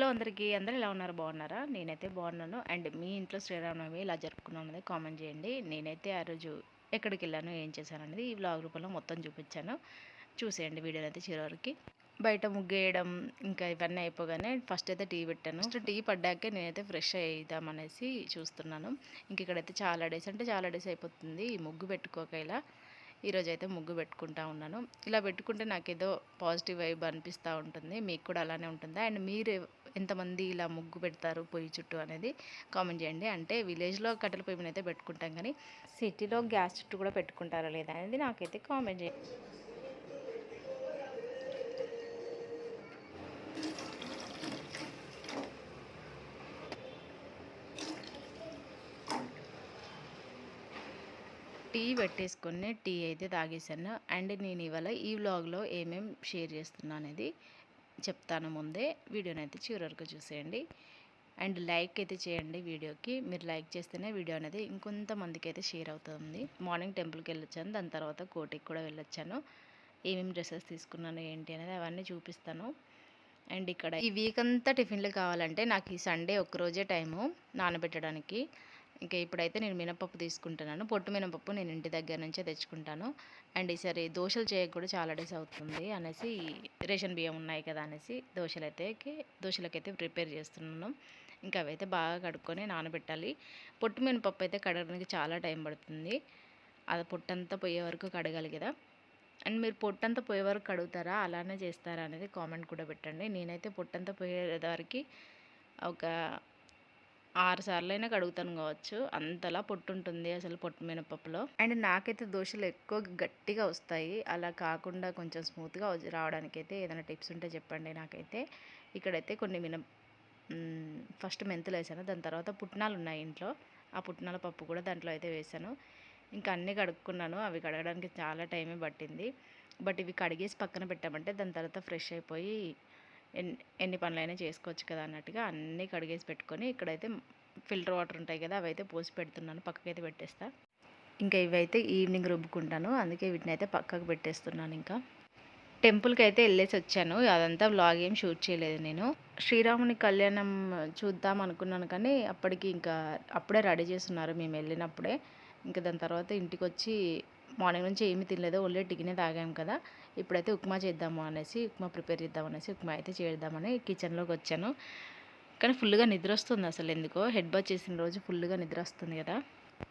Hello అందరికీ. అందరూ ఎలా ఉన్నారు? బాగున్నారా? నేనైతే బాగున్నాను. అండ్ మీ ఇంట్లో శ్రీరామనవమి ఇలా జరుపుకున్నాం అనేది కామెంట్ చేయండి. నేనైతే ఆ రోజు ఎక్కడికి వెళ్ళాను ఏం చేశాను అనేది ఈ వ్లాగ్ రూపంలో మొత్తం చూపించాను. చూసేయండి వీడియోని అయితే చివరికి బయట ముగ్గేయడం ఇంకా ఇవన్నీ అయిపోగానే ఫస్ట్ అయితే టీ పెట్టాను. ఫస్ట్ టీ పడ్డాకే నేనైతే ఫ్రెష్ అయ్యిద్దామనేసి చూస్తున్నాను. ఇంక ఇక్కడైతే చాలా డేస్ అంటే చాలా డేస్ అయిపోతుంది ఈ ముగ్గు పెట్టుకోక ఇలా. ఈరోజు అయితే ముగ్గు పెట్టుకుంటా ఉన్నాను. ఇలా పెట్టుకుంటే నాకు ఏదో పాజిటివ్ వైబ్ అనిపిస్తూ ఉంటుంది. మీకు కూడా అలానే ఉంటుందా? అండ్ మీరు ఎంతమంది ఇలా ముగ్గు పెడతారు పొయ్యి చుట్టూ అనేది కామెంట్ చేయండి. అంటే విలేజ్లో కట్టెల పొయ్యి మీద అయితే పెట్టుకుంటాం కానీ సిటీలో గ్యాస్ చుట్టూ కూడా పెట్టుకుంటారా లేదా అనేది నాకైతే కామెంట్ చేయండి. టీ పెట్టేసుకుని టీ అయితే తాగేసాను అండ్ నేను ఇవాళ ఈ వ్లాగ్లో ఏమేం షేర్ చేస్తున్నా అనేది చెప్తాను ముందే. వీడియోని అయితే చివరి వరకు చూసేయండి. అండ్ లైక్ అయితే చేయండి వీడియోకి. మీరు లైక్ చేస్తేనే వీడియో అనేది ఇంకొంతమందికి అయితే షేర్ అవుతుంది. మార్నింగ్ టెంపుల్కి వెళ్ళొచ్చాను. దాని తర్వాత కోటికి కూడా వెళ్ళొచ్చాను. ఏమేమి డ్రెస్సెస్ తీసుకున్నాను ఏంటి అనేది అవన్నీ చూపిస్తాను. అండ్ ఇక్కడ ఈ వీక్ అంతా టిఫిన్లు కావాలంటే నాకు ఈ సండే ఒక్కరోజే టైము నానబెట్టడానికి. ఇంకా ఇప్పుడైతే నేను మినపప్పు తీసుకుంటున్నాను. పొట్టు మినపప్పు నేను ఇంటి దగ్గర నుంచే తెచ్చుకుంటాను. అండ్ ఈసారి దోశలు చేయకు కూడా చాలా డేస్ అవుతుంది అనేసి రేషన్ బియ్యం ఉన్నాయి కదా అనేసి దోశలు అయితే దోశలకైతే ప్రిపేర్ చేస్తున్నాను. ఇంకా అవైతే బాగా కడుక్కొని నానబెట్టాలి. పొట్టు మినపప్పు అయితే కడగడానికి చాలా టైం పడుతుంది. అది పొట్టంతా పోయే వరకు కడగాలి కదా. అండ్ మీరు పొట్టంతా పోయే వరకు కడుగుతారా? అలానే చేస్తారా అనేది కామెంట్ కూడా పెట్టండి. నేనైతే పొట్టంతా పోయే ఒక ఆరు సార్లు అయినా కడుగుతాను కావచ్చు. అంతలా పొట్టు ఉంటుంది అసలు పొట్టు మినపప్పులో. అండ్ నాకైతే దోశలు ఎక్కువ గట్టిగా వస్తాయి. అలా కాకుండా కొంచెం స్మూత్గా రావడానికి అయితే ఏదైనా టిప్స్ ఉంటే చెప్పండి నాకైతే. ఇక్కడైతే కొన్ని మిన ఫస్ట్ మెంతులు వేసాను. దాని తర్వాత పుట్నాలు ఉన్నాయి ఇంట్లో. ఆ పుట్నాల పప్పు కూడా దాంట్లో అయితే వేసాను. ఇంకా అన్నీ కడుక్కున్నాను. అవి కడగడానికి చాలా టైమే పట్టింది. బట్ ఇవి కడిగేసి పక్కన పెట్టామంటే దాని తర్వాత ఫ్రెష్ అయిపోయి ఎన్ని ఎన్ని పనులైనా చేసుకోవచ్చు కదా అన్నట్టుగా అన్నీ కడిగేసి పెట్టుకొని ఇక్కడైతే ఫిల్టర్ వాటర్ ఉంటాయి కదా అవి అయితే పోసి పెడుతున్నాను పక్కకైతే పెట్టేస్తా. ఇంకా ఇవైతే ఈవినింగ్ రుబ్బుకుంటాను అందుకే వీటిని అయితే పక్కకు పెట్టేస్తున్నాను ఇంకా. టెంపుల్కి అయితే వెళ్ళేసి వచ్చాను అదంతా వ్లాగ్ ఏం షూట్ చేయలేదు నేను. శ్రీరాముని కళ్యాణం చూద్దాం అనుకున్నాను కానీ అప్పటికి ఇంకా అప్పుడే రెడీ చేస్తున్నారు మేము వెళ్ళినప్పుడే. ఇంకా దాని తర్వాత ఇంటికి వచ్చి మార్నింగ్ నుంచి ఏమీ తినలేదు ఓన్లీ టిగినే తాగాము కదా. ఇప్పుడైతే ఉప్మా చేద్దాము అనేసి ఉప్మా ప్రిపేర్ చేద్దాం అనేసి ఉప్మా అయితే చేద్దామని కిచెన్లోకి వచ్చాను. కానీ ఫుల్గా నిద్ర వస్తుంది అసలు ఎందుకో? హెడ్ బాత్ చేసిన రోజు ఫుల్గా నిద్ర వస్తుంది కదా?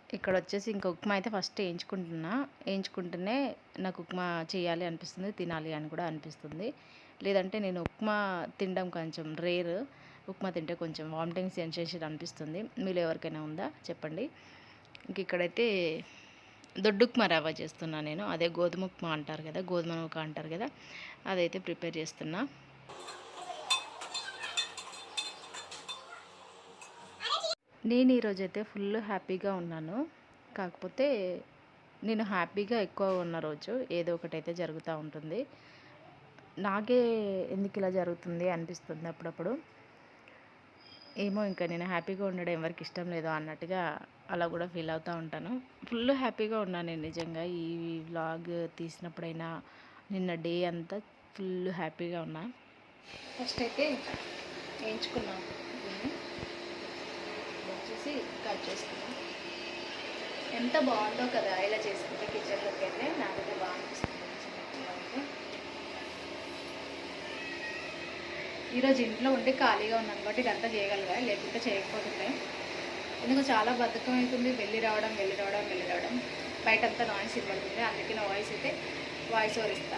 ఇక్కడ వచ్చేసి ఇంకా ఉప్మా అయితే ఫస్ట్ వేయించుకుంటున్నా. వేయించుకుంటేనే నాకు ఉప్మా చేయాలి అనిపిస్తుంది తినాలి అని కూడా అనిపిస్తుంది. లేదంటే నేను ఉప్మా తినడం కొంచెం రేర్ ఉప్మా తింటే కొంచెం వామిటింగ్ సెన్సేషన్ అనిపిస్తుంది. మీరు ఎవరికైనా ఉందా? చెప్పండి. ఇంక ఇక్కడైతే దొడ్డుక్మా రవ్వ చేస్తున్నా నేను. అదే గోధుమ ఉప్మా అంటారు కదా గోధుమ ఉప్మా అంటారు కదా అదైతే ప్రిపేర్ చేస్తున్నా. నేను ఈరోజు అయితే ఫుల్ హ్యాపీగా ఉన్నాను. కాకపోతే నేను హ్యాపీగా ఎక్కువ ఉన్న రోజు ఏదో ఒకటి అయితే జరుగుతూ ఉంటుంది. నాకే ఎందుకు ఇలా జరుగుతుంది అనిపిస్తుంది అప్పుడప్పుడు. ఏమో ఇంకా నేను హ్యాపీగా ఉండడం ఎవరికి ఇష్టం లేదో అన్నట్టుగా అలా కూడా ఫీల్ అవుతూ ఉంటాను. ఫుల్ హ్యాపీగా ఉన్నాను నేను నిజంగా ఈ వ్లాగ్ తీసినప్పుడైనా నిన్న డే అంతా ఫుల్ హ్యాపీగా ఉన్నా. ఫస్ట్ అయితే వేయించుకున్నాం. వచ్చేసి కట్ చేసుకున్నాం. ఎంత బాగుందో కదా ఇలా చేసుకుంటే కిచెన్లోకి అయితే నాకైతే బాగా అనిపిస్తుంది. ఈరోజు ఇంట్లో ఉండి ఖాళీగా ఉన్నాను కాబట్టి ఇదంతా చేయగలిగా లేకుంటే చేయకపోతుండే. ఎందుకు చాలా బద్ధకం అవుతుంది వెళ్ళి రావడం వెళ్ళి రావడం వెళ్ళి రావడం. బయట అంతా నాయిస్ ఇవ్వబడుతుంది అందుకే నా వాయిస్ అయితే వాయిస్ ఓవర్ ఇస్తా.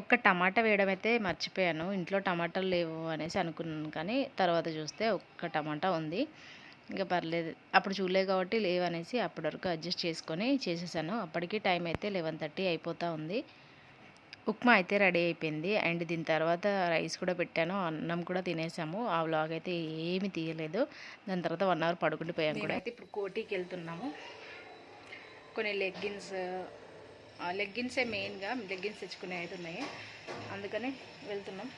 ఒక్క టమాటా వేయడం అయితే మర్చిపోయాను. ఇంట్లో టమాటాలు లేవు అనేసి అనుకున్నాను కానీ తర్వాత చూస్తే ఒక్క టమాటా ఉంది. ఇంకా పర్లేదు. అప్పుడు చూడలేదు కాబట్టి లేవనేసి అప్పటి వరకు అడ్జస్ట్ చేసుకొని చేసేసాను. అప్పటికి టైం అయితే లెవెన్ థర్టీ అయిపోతూ ఉంది. ఉప్మా అయితే రెడీ అయిపోయింది. అండ్ దీని తర్వాత రైస్ కూడా పెట్టాను. అన్నం కూడా తినేసాము. ఆ వ్లాగ్ అయితే ఏమి తీయలేదు. దాని తర్వాత వన్ అవర్ పడుకుండిపోయాము కూడా. అయితే ఇప్పుడు కోటికి వెళ్తున్నాము. కొన్ని లెగ్గిన్స్ లెగ్గిన్సే మెయిన్గా లెగ్గిన్స్ తెచ్చుకునే అయితే ఉన్నాయి. అందుకని వెళ్తున్నాం.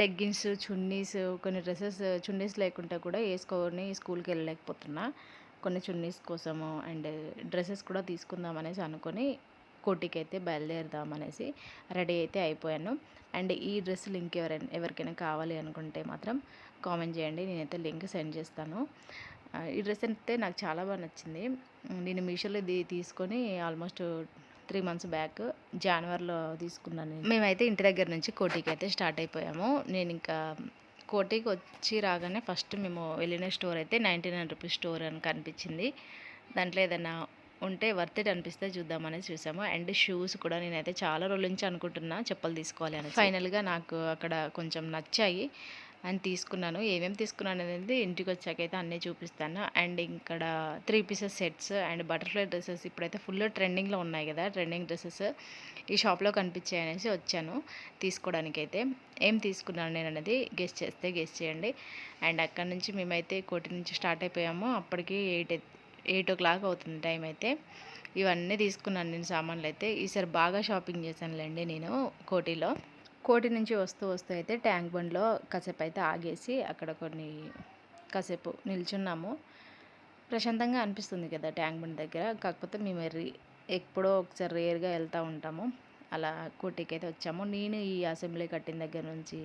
లెగ్గిన్స్ చున్నీస్ కొన్ని డ్రెస్సెస్ చున్నీస్ లేకుంటే కూడా వేసుకొని స్కూల్కి వెళ్ళలేకపోతున్నా. కొన్ని చున్నీస్ కోసము అండ్ డ్రెస్సెస్ కూడా తీసుకుందాం అనేసి అనుకొని కోటికి అయితే బయలుదేరుదాం అనేసి రెడీ అయితే అయిపోయాను. అండ్ ఈ డ్రెస్ లింక్ ఎవరైనా ఎవరికైనా కావాలి అనుకుంటే మాత్రం కామెంట్ చేయండి. నేనైతే లింక్ సెండ్ చేస్తాను. ఈ డ్రెస్ అయితే నాకు చాలా బాగా నచ్చింది. నేను మీషోలో ఇది తీసుకొని ఆల్మోస్ట్ త్రీ మంత్స్ బ్యాక్ జనవరిలో తీసుకున్నాను. నేను. మేమైతే ఇంటి దగ్గర నుంచి కోటికి అయితే స్టార్ట్ అయిపోయాము. నేను ఇంకా కోటికి వచ్చి రాగానే ఫస్ట్ మేము వెళ్ళిన స్టోర్ అయితే నైంటీ నైన్ రూపీస్ స్టోర్ అని కనిపించింది. దాంట్లో ఏదైనా ఉంటే వర్త్ ఇట్ అనిపిస్తే చూద్దామని చూసాము. అండ్ షూస్ కూడా నేనైతే చాలా రోజుల నుంచి అనుకుంటున్నా చెప్పులు తీసుకోవాలి అని ఫైనల్గా నాకు అక్కడ కొంచెం నచ్చాయి. అని తీసుకున్నాను. ఏమేమి తీసుకున్నాను అనేది ఇంటికి వచ్చాకైతే అన్నీ చూపిస్తాను. అండ్ ఇక్కడ three pieces sets and butterfly dresses ఇప్పుడైతే ఫుల్ ట్రెండింగ్లో ఉన్నాయి కదా ట్రెండింగ్ డ్రెస్సెస్ ఈ షాప్లో కనిపించాయి అనేసి వచ్చాను తీసుకోవడానికైతే ఏం తీసుకున్నాను నేను అనేది గెస్ట్ చేస్తే గెస్ట్ చేయండి. అండ్ అక్కడ నుంచి మేమైతే కోటి నుంచి స్టార్ట్ అయిపోయాము. అప్పటికి ఎయిట్ ఎయిట్ ఓ క్లాక్ అవుతుంది టైం అయితే. ఇవన్నీ తీసుకున్నాను నేను సామాన్లు అయితే ఈసారి బాగా షాపింగ్ చేశానులేండి నేను కోటిలో. కోటి నుంచి వస్తూ వస్తూ అయితే ట్యాంక్ బండ్లో కాసేపు అయితే ఆగేసి అక్కడ కొన్ని కాసేపు నిల్చున్నాము. ప్రశాంతంగా అనిపిస్తుంది కదా ట్యాంక్ బండ్ దగ్గర. కాకపోతే మేము రీ ఎప్పుడో ఒకసారి రేర్గా వెళ్తూ ఉంటాము. అలా కోటికి అయితే వచ్చాము. నేను ఈ అసెంబ్లీ కట్టిన దగ్గర నుంచి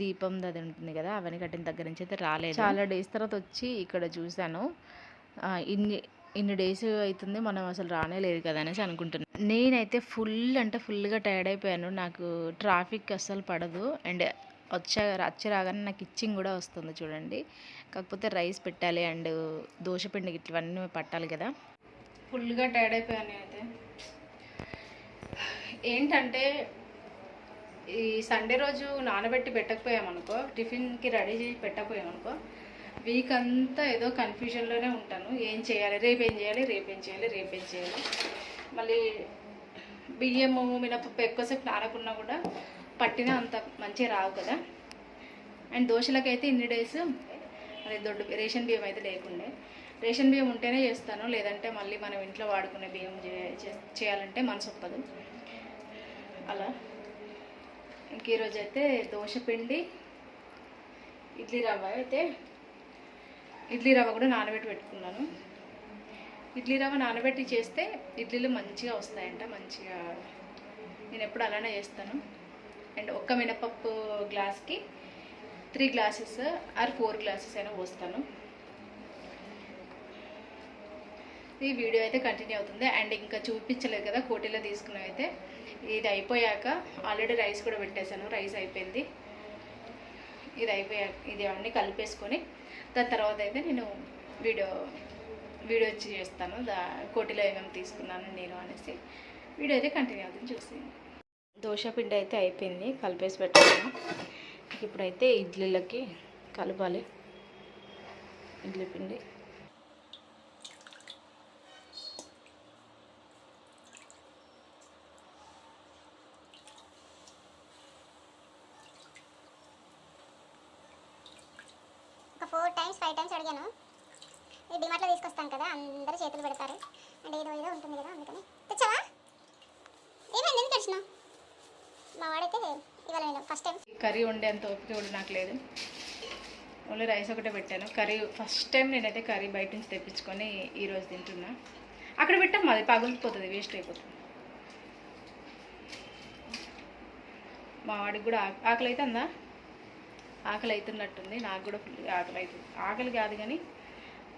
దీపం అది ఉంటుంది కదా అవన్నీ కట్టిన దగ్గర నుంచి అయితే రాలేదు. చాలా డేస్ తర్వాత వచ్చి ఇక్కడ చూశాను. ఇన్ని ఇన్ని డేస్ అవుతుంది మనం అసలు రానే లేదు కదా అనేసి అనుకుంటున్నాను నేనైతే ఫుల్ అంటే ఫుల్గా టైర్డ్ అయిపోయాను. నాకు ట్రాఫిక్ అస్సలు పడదు. అండ్ వచ్చా వచ్చి రాగానే నాకు ఇచ్చింగ్ కూడా వస్తుంది చూడండి. కాకపోతే రైస్ పెట్టాలి అండ్ దోశపిండి ఇట్లవన్నీ పట్టాలి కదా. ఫుల్గా టైర్డ్ అయిపోయాను అయితే ఏంటంటే ఈ సండే రోజు నానబెట్టి పెట్టకపోయామనుకో టిఫిన్కి రెడీ చేసి పెట్టకపోయామనుకో వీక్ అంతా ఏదో కన్ఫ్యూజన్లోనే ఉంటాను. ఏం చేయాలి? రేపు ఏం చేయాలి? రేపు ఏం చేయాలి? రేపు ఏం చేయాలి? మళ్ళీ బియ్యము మినపప్పు ఎక్కువసేపు నానకున్నా కూడా పట్టినా అంత మంచిగా రావు కదా. అండ్ దోశలకైతే ఇన్ని డేస్ అదే దొడ్డు రేషన్ బియ్యం అయితే లేకుండే. రేషన్ బియ్యం ఉంటేనే చేస్తాను. లేదంటే మళ్ళీ మనం ఇంట్లో వాడుకునే బియ్యం చే- చేయాలంటే మనసు ఒప్పదు. అలా. ఇంక ఈరోజు అయితే దోశ పిండి ఇడ్లీ రవ్వ అయితే ఇడ్లీ రవ్వ కూడా నానబెట్టి పెట్టుకున్నాను. ఇడ్లీ రవ్వ నానబెట్టి చేస్తే ఇడ్లీలు మంచిగా వస్తాయంట మంచిగా నేను ఎప్పుడు అలానే చేస్తాను. అండ్ ఒక్క మినపప్పు గ్లాస్కి three glasses or four glasses అయినా పోస్తాను. ఈ వీడియో అయితే కంటిన్యూ అవుతుంది. అండ్ ఇంకా చూపించలేదు కదా కోటీలో తీసుకున్నవి అయితే ఇది అయిపోయాక ఆల్రెడీ రైస్ కూడా పెట్టేశాను. రైస్ అయిపోయింది. ఇది అయిపోయాక ఇది అన్నీ కలిపేసుకొని దాని తర్వాత అయితే నేను వీడియో వీడియో వచ్చి చేస్తాను. దా కోటిలో ఏమేమి తీసుకున్నాను నేను అనేసి వీడియో అయితే కంటిన్యూ అవుతుంది చూసి దోశ పిండి అయితే అయిపోయింది కలిపేసి పెట్టాను ఇప్పుడైతే ఇడ్లీలకి కలపాలి. ఇడ్లీ పిండి ఒక ఫోర్ టైమ్స్ ఫైవ్ టైమ్స్ అడిగాను. ఇది డిమార్ట్లో తీసుకొస్తాం కదా అందరూ చేతులు పెడతారు. అంటే ఏదో ఏదో ఉంటుంది కదా అందుకని. తెచ్చావా? ఏమైంది? ఎందుకు తెచ్చినావు? మా వాడైతే ఇవాళ నేను ఫస్ట్ టైం కర్రీ వండేంత ఓపిక కూడా నాకు లేదు. ఓన్లీ రైస్ ఒకటే పెట్టాను. కర్రీ ఫస్ట్ టైం నేనైతే కర్రీ బయట నుంచి తెప్పించుకొని ఈరోజు తింటున్నా. అక్కడ పెట్టాం అది పగులిపోతుంది వేస్ట్ అయిపోతుంది. మా వాడికి కూడా ఆకలి అయితే అందా ఆకలి అవుతున్నట్టుంది నాకు కూడా ఆకలి అవుతుంది ఆకలి కాదు కానీ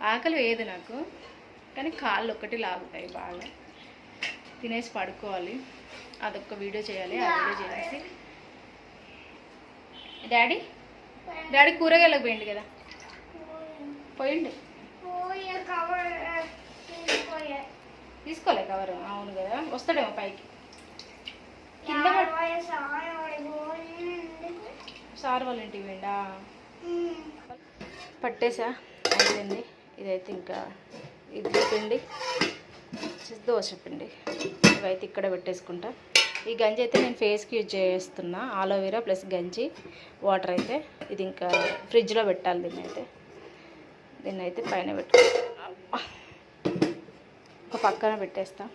ఆకలి వేయదు నాకు. కానీ కాళ్ళు ఒక్కటి లాగుతాయి బాగా. తినేసి పడుకోవాలి. అదొక్క వీడియో చేయాలి. ఆ వీడియో చేసి డాడీ? డాడీ కూరగాయలకు పోయిండు కదా? పోయిండు? తీసుకోలే కవర్. అవును కదా. వస్తాడేమో పైకి. కింద సార్ వాళ్ళ ఇంటికి పోయిండా? పట్టేసా? అయిపోయింది. ఇదైతే ఇంకా ఇడ్లీ పిండి దోశ పిండి. ఇవైతే ఇక్కడ పెట్టేసుకుంటా. ఈ గంజి అయితే నేను ఫేస్కి యూజ్ చేస్తున్నా. ఆలోవెరా ప్లస్ గంజి వాటర్ అయితే ఇది ఇంకా ఫ్రిడ్జ్లో పెట్టాలి దీన్ని అయితే దీన్ని అయితే పైన పెట్టు ఒక పక్కన పెట్టేస్తాను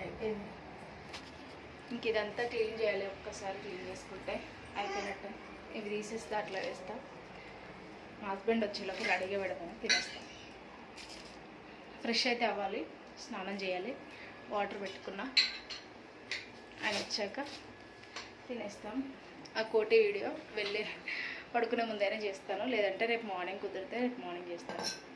అయిపోయింది ఇంక ఇదంతా క్లీన్ ఒకసారి క్లీన్ చేసుకుంటే అయిపోయినట్టు. ఇవి తీసేస్తే అట్లా వేస్తా. మా హస్బెండ్ వచ్చేలోకి రెడీగా పెడతాను తినేస్తాం. ఫ్రెష్ అయితే అవ్వాలి స్నానం చేయాలి. వాటర్ పెట్టుకున్నా. ఆయన వచ్చాక తినేస్తాం. ఆ కోటి వీడియో వెళ్ళి పడుకునే ముందైనా చేస్తాను లేదంటే రేపు మార్నింగ్ కుదిరితే రేపు మార్నింగ్ చేస్తాను.